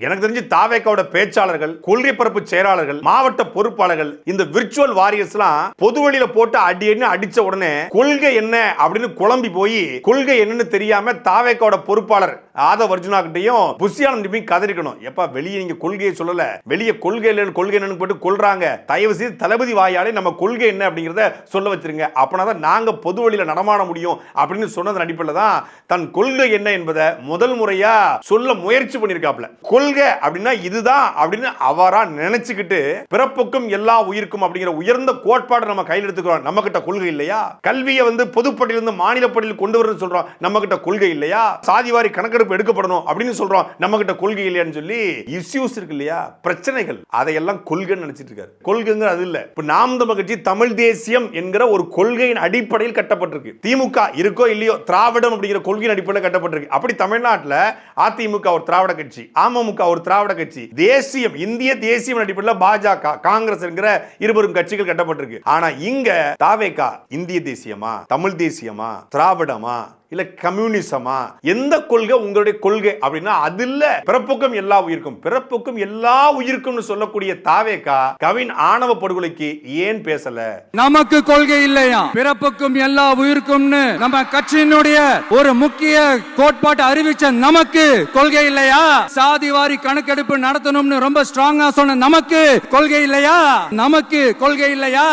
எனக்கு தெரிஞ்சு தாவேக்காவோட பேச்சாளர்கள் கொள்கை பரப்பு செயலாளர்கள் மாவட்ட பொறுப்பாளர்கள் இந்த விர்ச்சுவல் வாரியர்ஸ் எல்லாம் பொது வழியில போட்டு அடி அடின்னு அடிச்ச உடனே கொள்கை என்ன அப்படின்னு குழம்பி போய் கொள்கை என்னன்னு தெரியாம தாவேக்காவோட பொறுப்பாளர் ஆதவ அர்ஜுனா கிட்டையும் புஷியானந்த் கதறிக்கணும். எப்பா வெளியே நீங்க கொள்கையை சொல்லல. வெளியே கொள்கை இல்லைன்னு கொள்கை என்னன்னு போட்டு கொள்றாங்க. தயவு செய்து தளபதி வாயாலே நம்ம கொள்கை என்ன அப்படிங்கிறத சொல்ல வச்சிருங்க. அப்பனா தான் நாங்க பொது வழியில நடமாட முடியும் அப்படின்னு சொன்னதன் அடிப்படையில் தான் தன் கொள்கை என்ன என்பதை முதல் முறையா சொல்ல முயற்சி பண்ணியிருக்காப்ல கொள்கை அப்படின்னா இதுதான் அப்படின்னு அவரா நினைச்சுக்கிட்டு பிறப்புக்கும் எல்லா உயிருக்கும் அப்படிங்கிற உயர்ந்த கோட்பாடு நம்ம கையில் எடுத்துக்கிறோம். நம்ம கிட்ட கொள்கை இல்லையா? கல்வியை வந்து பொதுப்பட்டியிலிருந்து மாநில பட்டியல் கொண்டு வரணும்னு சொல்றோம். நம்ம கிட்ட கொள்கை இல்லையா? சாதிவாரி கணக்கெடுப்பு எடுக்கப்படணும் அப்படின்னு சொல்றோம். நம்ம கிட்ட கொள்கை இல்லையான்னு சொல்லி இஷ்யூஸ் இருக்கு இல்லையா? பிரச்சனைகள். அதையெல்லாம் கொள்கைன்னு நினைச்சிட்டு இருக்காரு. கொள்கைங்கிற அது இல்ல. இப்ப நாம் தமிழ் கட்சி தமிழ் தேசியம் என்கிற ஒரு கொள்கையின் அடிப்படையில் கட்டப்பட்டிருக்கு. திமுக இருக்கோ இல்லையோ திராவிடம் அப்படிங்கிற கொள்கையின் அடிப்படையில் கட்டப்பட்டிருக்கு. அப்படி தமிழ்நாட்டுல அதிமுக ஒரு திராவிட கட்சி அமமுக ஒரு திராவிட கட்சி தேசியம் இந்திய தேசியம் அடிப்படையில் பாஜக காங்கிரஸ் என்கிற இருவரும் கட்சிகள் கட்டப்பட்டிருக்கு. ஆனா இங்க தாவேகா இந்திய தேசியமா தமிழ் தேசியமா திராவிடமா இல்ல கம்யூனிசமா? எந்த கொள்கை உங்களுடைய கொள்கை? அப்படின்னா அது இல்ல பிறப்புக்கும் எல்லா உயிருக்கும். பிறப்புக்கும் எல்லா உயிருக்கும்னு சொல்லக்கூடிய தாவேகா கவின் ஆணவ படுகொலைக்கு ஏன் பேசல? நமக்கு கொள்கை இல்லையா? பிறப்புக்கும் எல்லா உயிருக்கும்னு நம்ம கட்சியினுடைய ஒரு முக்கிய கோட்பாட்டை அறிவிச்ச நமக்கு கொள்கை இல்லையா? சாதி வாரி கணக்கெடுப்பு நடத்தணும்னு ரொம்ப ஸ்ட்ராங்கா சொன்ன நமக்கு கொள்கை இல்லையா? நமக்கு கொள்கை இல்லையா?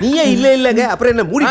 நீ ஏன் இல்ல இல்லங்க அப்புறம் என்ன மூடி